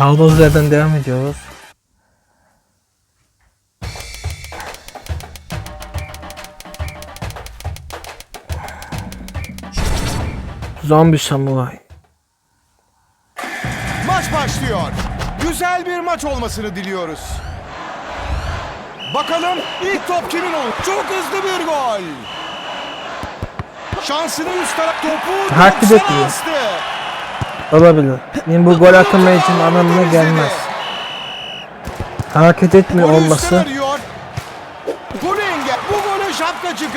Kaldığımız yerden devam ediyoruz. Zombi samuray. Maç başlıyor. Güzel bir maç olmasını diliyoruz. Bakalım ilk top kimin olur? Çok hızlı bir gol. Şansını üst taraf topu Takip 90'a etmiyor. astı. Olabilir. Benim bu gol atma için anlamına gelmez. Hareket etmiyor olması.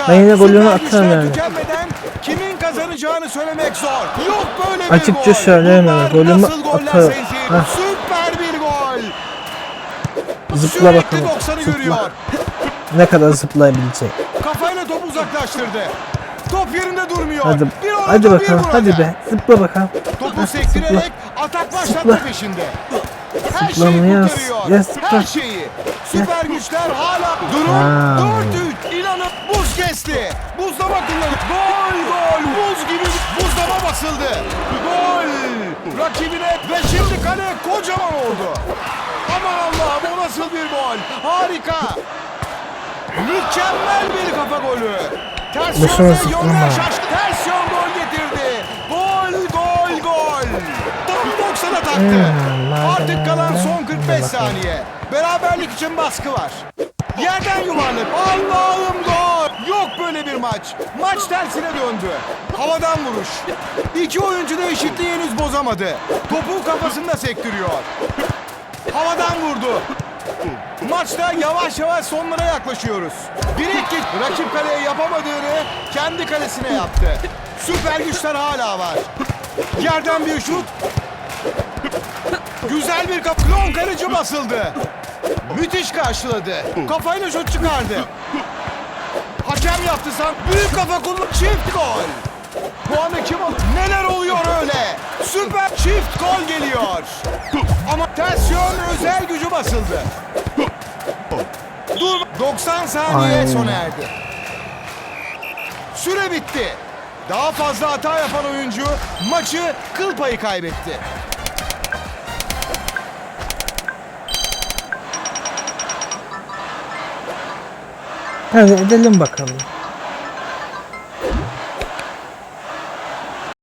Ben yine golünü atarım yani. Kimin kazanacağını söylemek zor. Yok böyle bir Açıkça yani, golümü atarım. Heh. Süper bir gol. Zıpla bakalım. 90'ı Zıpla. Ne kadar zıplayabilecek. Kafayla topu uzaklaştırdı. Top yerinde durmuyor. Hadi, bir orada, hadi bir bakalım. burada. Hadi be. Zıpla bakalım. Topu sektirerek atak başlatma peşinde. Her şeyi kurtarıyor. zıpla. Her şeyi. Süper güçler hala durum Ha. 4-3. İnanın buz kesti. Buzlama kullanıyor. Gol gol. Buz gibi buzlama basıldı. Gol. Rakibine ve şimdi kale kocaman oldu. Aman Allah'ım o nasıl bir gol. Harika. Mükemmel bir kafa golü. Ters Bu yönde şaştı. Ters yön gol getirdi. Gol gol gol. Tam 90'a taktı. Hmm, Artık kalan son 45 bakalım. saniye. Beraberlik için baskı var. Yerden yuvarlık. Allah'ım gol. Yok böyle bir maç. Maç tersine döndü. Havadan vuruş. İki oyuncu da eşitliği henüz bozamadı. Topu kafasında sektiriyor. Havadan vurdu. Maçta yavaş yavaş sonlara yaklaşıyoruz. Direkt git rakip kaleye yapamadığını kendi kalesine yaptı. Süper güçler hala var. Yerden bir şut. Güzel bir kap. Klon kaleci basıldı. Müthiş karşıladı. Kafayla şut çıkardı. Hakem yaptı san. Büyük kafa kullan. Çift gol. Puanı kim alır? Süper çift gol geliyor. Ama ters yön özel gücü basıldı. Dur. 90 saniye Ay. sona erdi. Süre bitti. Daha fazla hata yapan oyuncu maçı kıl payı kaybetti. Hadi edelim bakalım.